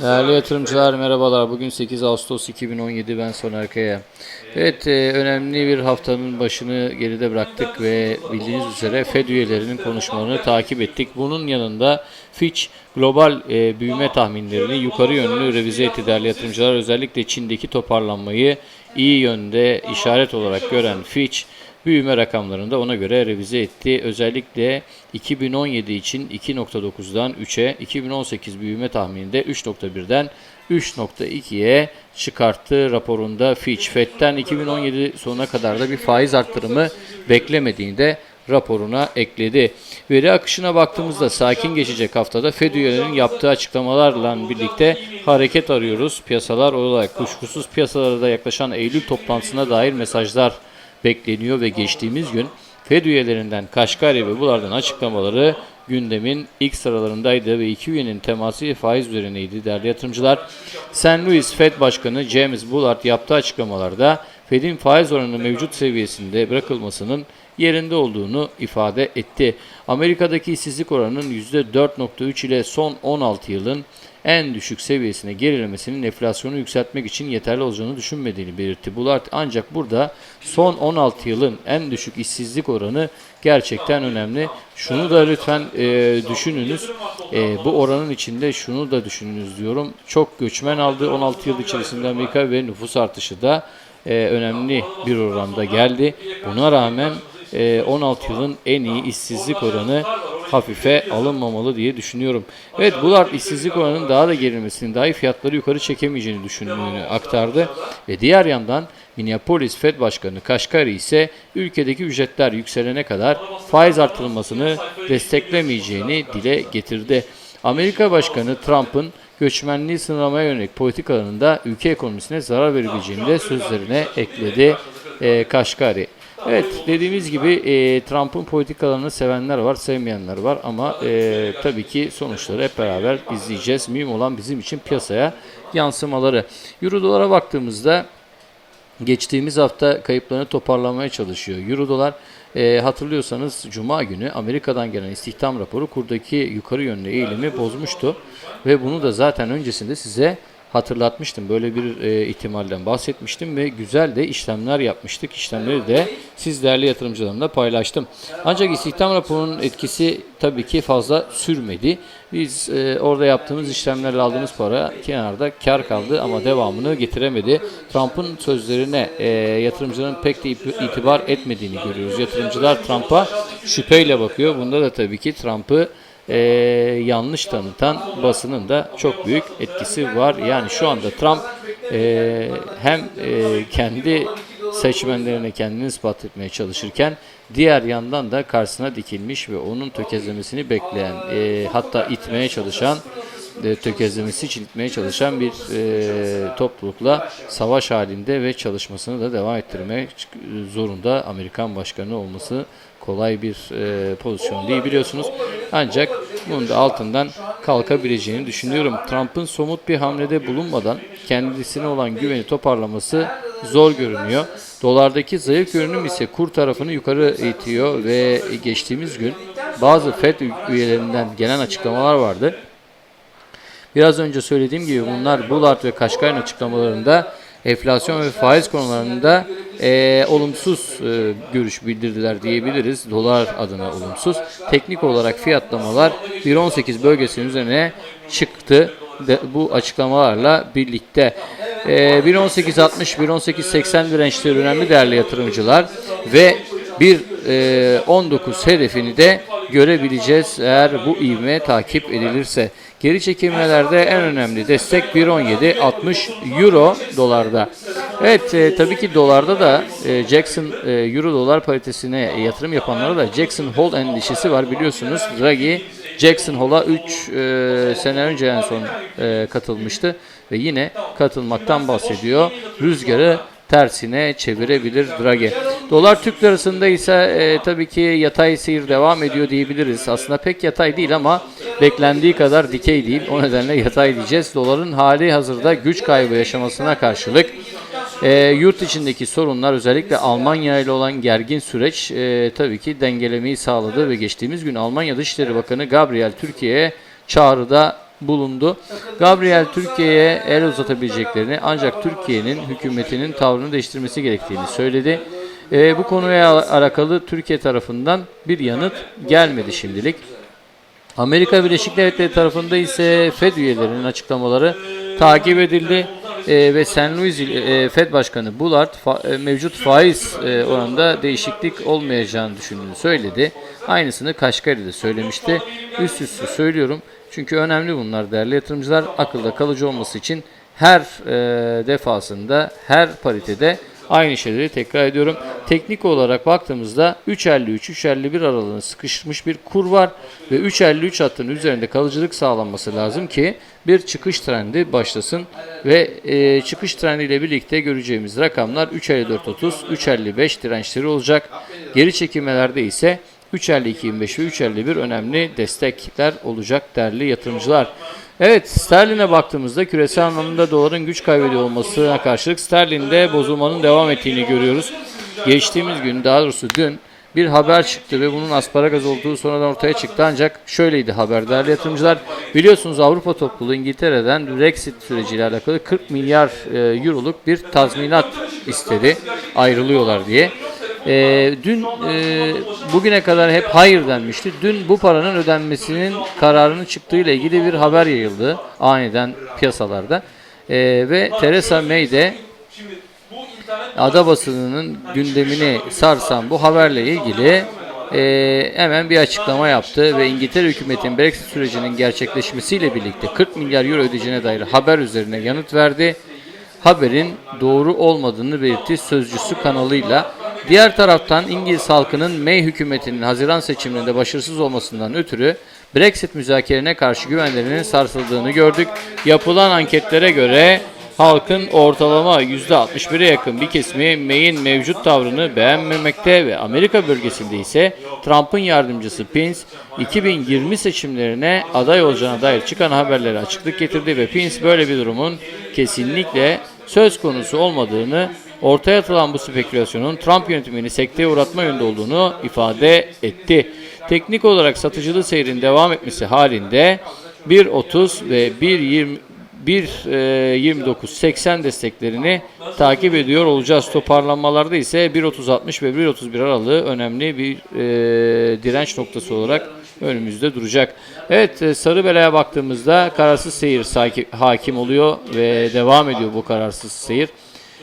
Değerli yatırımcılar merhabalar. Bugün 8 Ağustos 2017 ben Soner Kaya. Evet e, önemli bir haftanın başını geride bıraktık ve bildiğiniz üzere Fed üyelerinin konuşmalarını takip ettik. Bunun yanında Fitch global e, büyüme tahminlerini yukarı yönlü revize etti değerli yatırımcılar. Özellikle Çin'deki toparlanmayı iyi yönde işaret olarak gören Fitch büyüme rakamlarını da ona göre revize etti. Özellikle 2017 için 2.9'dan 3'e, 2018 büyüme tahmininde 3.1'den 3.2'ye çıkarttı raporunda Fitch. Fed'den 2017 sonuna kadar da bir faiz arttırımı beklemediğini de raporuna ekledi. Veri akışına baktığımızda sakin geçecek haftada Fed üyelerinin yaptığı açıklamalarla birlikte hareket arıyoruz. Piyasalar olarak kuşkusuz piyasalarda yaklaşan Eylül toplantısına dair mesajlar bekleniyor ve geçtiğimiz gün Fed üyelerinden Kaşgari ve Bular'dan açıklamaları gündemin ilk sıralarındaydı ve iki üyenin teması faiz üzerineydi değerli yatırımcılar. St. Louis Fed Başkanı James Bullard yaptığı açıklamalarda Fed'in faiz oranı mevcut seviyesinde bırakılmasının yerinde olduğunu ifade etti. Amerika'daki işsizlik oranının %4.3 ile son 16 yılın en düşük seviyesine gerilemesinin enflasyonu yükseltmek için yeterli olacağını düşünmediğini belirtti. Bullard ancak burada son 16 yılın en düşük işsizlik oranı gerçekten önemli. Şunu da lütfen e, düşününüz. E, bu oranın içinde şunu da düşününüz diyorum. Çok göçmen aldı 16 yıl içerisinde Amerika ve nüfus artışı da e, önemli bir oranda geldi. Buna rağmen e, 16 yılın en iyi işsizlik oranı hafife alınmamalı diye düşünüyorum. Evet Bullard işsizlik oranının daha da gerilmesinin dahi fiyatları yukarı çekemeyeceğini düşündüğünü aktardı. Ve diğer yandan Minneapolis Fed Başkanı Kaşkari ise ülkedeki ücretler yükselene kadar faiz artırılmasını desteklemeyeceğini dile getirdi. Amerika Başkanı Trump'ın göçmenliği sınırlamaya yönelik politikalarında ülke ekonomisine zarar verebileceğini de sözlerine ekledi e, Kaşkari. Evet dediğimiz gibi e, Trump'ın politikalarını sevenler var, sevmeyenler var ama e, tabii ki sonuçları hep beraber izleyeceğiz. Mühim olan bizim için piyasaya yansımaları. Euro dolara baktığımızda geçtiğimiz hafta kayıplarını toparlamaya çalışıyor. Euro dolar e, hatırlıyorsanız Cuma günü Amerika'dan gelen istihdam raporu kurdaki yukarı yönlü eğilimi bozmuştu. Ve bunu da zaten öncesinde size hatırlatmıştım. Böyle bir e, ihtimalden bahsetmiştim ve güzel de işlemler yapmıştık. İşlemleri de siz değerli yatırımcılarımla paylaştım. Ancak istihdam raporunun etkisi tabii ki fazla sürmedi. Biz e, orada yaptığımız işlemlerle aldığımız para kenarda kar kaldı ama devamını getiremedi. Trump'ın sözlerine e, yatırımcıların pek de itibar etmediğini görüyoruz. Yatırımcılar Trump'a şüpheyle bakıyor. Bunda da tabii ki Trump'ı e, yanlış tanıtan basının da çok büyük etkisi var. Yani şu anda Trump e, hem e, kendi seçmenlerine kendini ispat etmeye çalışırken diğer yandan da karşısına dikilmiş ve onun tökezlemesini bekleyen e, hatta itmeye çalışan e, tökezlemesi için itmeye çalışan bir e, toplulukla savaş halinde ve çalışmasını da devam ettirmek zorunda Amerikan başkanı olması kolay bir e, pozisyon değil biliyorsunuz. Ancak bunun da altından kalkabileceğini düşünüyorum. Trump'ın somut bir hamlede bulunmadan kendisine olan güveni toparlaması zor görünüyor. Dolardaki zayıf görünüm ise kur tarafını yukarı itiyor ve geçtiğimiz gün bazı FED üyelerinden gelen açıklamalar vardı. Biraz önce söylediğim gibi bunlar Bullard ve Kaşkay'ın açıklamalarında enflasyon ve faiz konularında e, olumsuz e, görüş bildirdiler diyebiliriz. Dolar adına olumsuz. Teknik olarak fiyatlamalar 1.18 bölgesinin üzerine çıktı de, bu açıklamalarla birlikte. E, 1.18.60, 1.18.80 dirençleri önemli değerli yatırımcılar ve bir e, 19 hedefini de görebileceğiz eğer bu ivme takip edilirse. Geri çekilmelerde en önemli destek 1.17.60 euro dolarda. Evet e, tabii ki dolarda da e, Jackson e, euro dolar paritesine yatırım yapanlara da Jackson Hole endişesi var biliyorsunuz. Draghi Jackson Hole'a 3 e, sene önce en son e, katılmıştı ve yine katılmaktan bahsediyor. Rüzgarı tersine çevirebilir Draghi. Dolar Türk lirasında ise e, tabii ki yatay seyir devam ediyor diyebiliriz. Aslında pek yatay değil ama beklendiği kadar dikey değil. O nedenle yatay diyeceğiz. Doların hali hazırda güç kaybı yaşamasına karşılık e, yurt içindeki sorunlar özellikle Almanya ile olan gergin süreç e, tabii ki dengelemeyi sağladı ve geçtiğimiz gün Almanya Dışişleri Bakanı Gabriel Türkiye'ye çağrıda bulundu. Gabriel Türkiye'ye el uzatabileceklerini ancak Türkiye'nin hükümetinin tavrını değiştirmesi gerektiğini söyledi. E, bu konuya alakalı Türkiye tarafından bir yanıt gelmedi şimdilik. Amerika Birleşik Devletleri tarafında ise Fed üyelerinin açıklamaları takip edildi E, ve St. Louis e, Fed Başkanı Bullard fa- e, mevcut faiz e, oranında değişiklik olmayacağını düşündüğünü söyledi. Aynısını Kaşgari'de söylemişti. Üst üste söylüyorum çünkü önemli bunlar değerli yatırımcılar. Akılda kalıcı olması için her e, defasında, her paritede Aynı şeyleri tekrar ediyorum. Teknik olarak baktığımızda 3.53-3.51 aralığına sıkışmış bir kur var ve 3.53 hattının üzerinde kalıcılık sağlanması lazım ki bir çıkış trendi başlasın ve e, çıkış trendiyle birlikte göreceğimiz rakamlar 3.54.30, 3.55 dirençleri olacak. Geri çekilmelerde ise 3.52.25 ve 3.51 önemli destekler olacak değerli yatırımcılar. Evet sterline baktığımızda küresel anlamda doların güç kaybediyor olmasına karşılık sterlinde bozulmanın devam ettiğini görüyoruz. Geçtiğimiz gün daha doğrusu dün bir haber çıktı ve bunun asparagas olduğu sonradan ortaya çıktı ancak şöyleydi haber değerli yatırımcılar. Biliyorsunuz Avrupa topluluğu İngiltere'den Brexit süreciyle alakalı 40 milyar e, euroluk bir tazminat istedi ayrılıyorlar diye. E, dün e, bugüne kadar hep hayır denmişti. Dün bu paranın ödenmesinin kararının çıktığı ile ilgili bir haber yayıldı aniden piyasalarda. E, ve Theresa May de ada basınının gündemini sarsan bu haberle ilgili e, hemen bir açıklama yaptı ve İngiltere hükümetinin Brexit sürecinin gerçekleşmesiyle birlikte 40 milyar euro ödeyeceğine dair haber üzerine yanıt verdi. Haberin doğru olmadığını belirtti sözcüsü kanalıyla. Diğer taraftan İngiliz halkının May hükümetinin Haziran seçimlerinde başarısız olmasından ötürü Brexit müzakerelerine karşı güvenlerinin sarsıldığını gördük. Yapılan anketlere göre halkın ortalama %61'e yakın bir kesimi May'in mevcut tavrını beğenmemekte ve Amerika bölgesinde ise Trump'ın yardımcısı Pence 2020 seçimlerine aday olacağına dair çıkan haberlere açıklık getirdi ve Pence böyle bir durumun kesinlikle söz konusu olmadığını ortaya atılan bu spekülasyonun Trump yönetimini sekteye uğratma yönünde olduğunu ifade etti. Teknik olarak satıcılı seyrin devam etmesi halinde 1.30 ve 1.20 1.29.80 desteklerini takip ediyor olacağız. Toparlanmalarda ise 1.30.60 ve 1.31 aralığı önemli bir e, direnç noktası olarak önümüzde duracak. Evet e, sarı belaya baktığımızda kararsız seyir hakim oluyor ve devam ediyor bu kararsız seyir.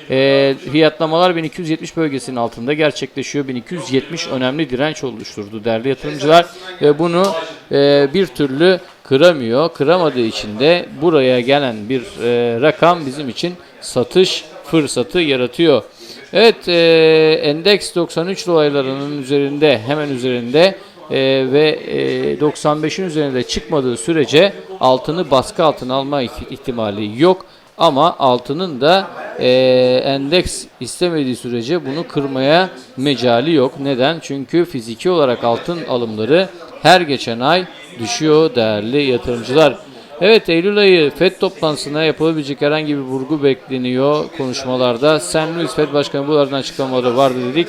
E, fiyatlamalar 1270 bölgesinin altında gerçekleşiyor. 1270 önemli direnç oluşturdu değerli yatırımcılar ve bunu e, bir türlü kıramıyor. Kıramadığı için de buraya gelen bir e, rakam bizim için satış fırsatı yaratıyor. Evet e, endeks 93 dolaylarının üzerinde hemen üzerinde e, ve e, 95'in üzerinde çıkmadığı sürece altını baskı altına alma ihtimali yok. Ama altının da e, endeks istemediği sürece bunu kırmaya mecali yok. Neden? Çünkü fiziki olarak altın alımları her geçen ay düşüyor değerli yatırımcılar. Evet Eylül ayı FED toplantısına yapılabilecek herhangi bir vurgu bekleniyor konuşmalarda. St. Louis FED Başkanı bunların açıklamaları vardı dedik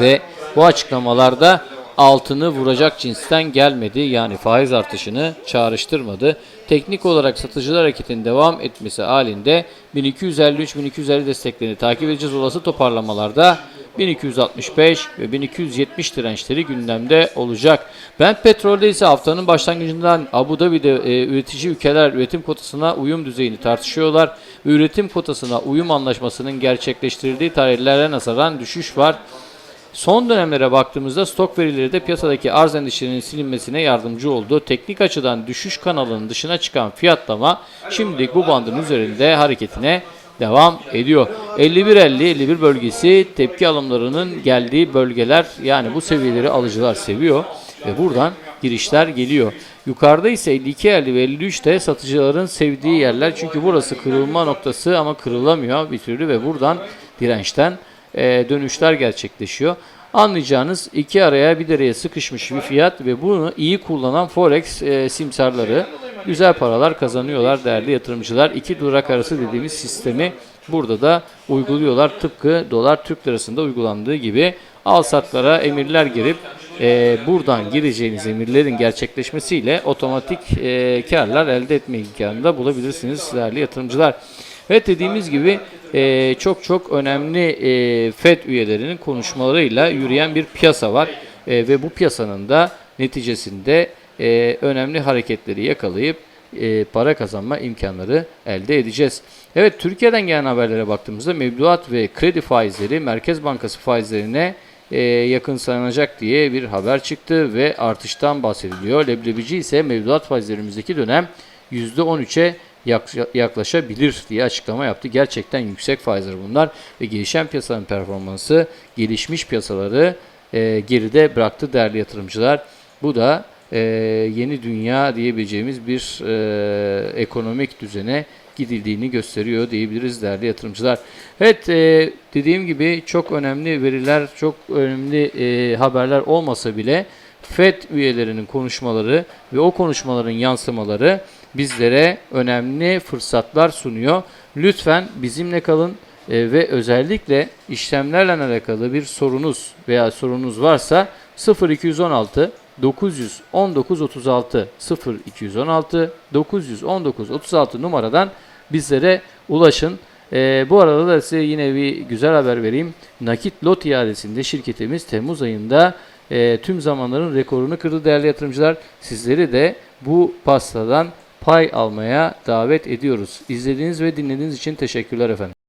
ve bu açıklamalarda altını vuracak cinsten gelmedi. Yani faiz artışını çağrıştırmadı. Teknik olarak satıcılar hareketinin devam etmesi halinde 1253-1250 desteklerini takip edeceğiz. Olası toparlamalarda 1265 ve 1270 dirençleri gündemde olacak. Brent petrolde ise haftanın başlangıcından Abu Dhabi'de e, üretici ülkeler üretim kotasına uyum düzeyini tartışıyorlar. Üretim kotasına uyum anlaşmasının gerçekleştirildiği tarihlere nazaran düşüş var. Son dönemlere baktığımızda stok verileri de piyasadaki arz endişelerinin silinmesine yardımcı oldu. Teknik açıdan düşüş kanalının dışına çıkan fiyatlama şimdilik bu bandın üzerinde hareketine devam ediyor. 51-50-51 bölgesi tepki alımlarının geldiği bölgeler yani bu seviyeleri alıcılar seviyor ve buradan girişler geliyor. Yukarıda ise 52-50 ve 53 de satıcıların sevdiği yerler çünkü burası kırılma noktası ama kırılamıyor bir türlü ve buradan dirençten e, dönüşler gerçekleşiyor. Anlayacağınız iki araya bir dereye sıkışmış bir fiyat ve bunu iyi kullanan forex e, simsarları güzel paralar kazanıyorlar değerli yatırımcılar. İki durak arası dediğimiz sistemi burada da uyguluyorlar. Tıpkı dolar Türk lirasında uygulandığı gibi al satlara emirler girip e, buradan gireceğiniz emirlerin gerçekleşmesiyle otomatik e, karlar elde etme imkanında bulabilirsiniz değerli yatırımcılar. Evet dediğimiz gibi e, çok çok önemli e, FED üyelerinin konuşmalarıyla yürüyen bir piyasa var. E, ve bu piyasanın da neticesinde e, önemli hareketleri yakalayıp e, para kazanma imkanları elde edeceğiz. Evet Türkiye'den gelen haberlere baktığımızda mevduat ve kredi faizleri Merkez Bankası faizlerine e, yakınsanacak diye bir haber çıktı ve artıştan bahsediliyor. Leblebici ise mevduat faizleri önümüzdeki dönem %13'e yak- yaklaşabilir diye açıklama yaptı. Gerçekten yüksek faizler bunlar ve gelişen piyasanın performansı gelişmiş piyasaları e, geride bıraktı değerli yatırımcılar. Bu da e, yeni dünya diyebileceğimiz bir e, ekonomik düzene gidildiğini gösteriyor diyebiliriz değerli yatırımcılar. Evet e, dediğim gibi çok önemli veriler, çok önemli e, haberler olmasa bile FED üyelerinin konuşmaları ve o konuşmaların yansımaları bizlere önemli fırsatlar sunuyor. Lütfen bizimle kalın e, ve özellikle işlemlerle alakalı bir sorunuz veya sorunuz varsa 0216 919 36 0216 919 36 numaradan bizlere ulaşın. E, bu arada da size yine bir güzel haber vereyim. Nakit lot iadesinde şirketimiz Temmuz ayında e, tüm zamanların rekorunu kırdı değerli yatırımcılar. Sizleri de bu pastadan pay almaya davet ediyoruz. İzlediğiniz ve dinlediğiniz için teşekkürler efendim.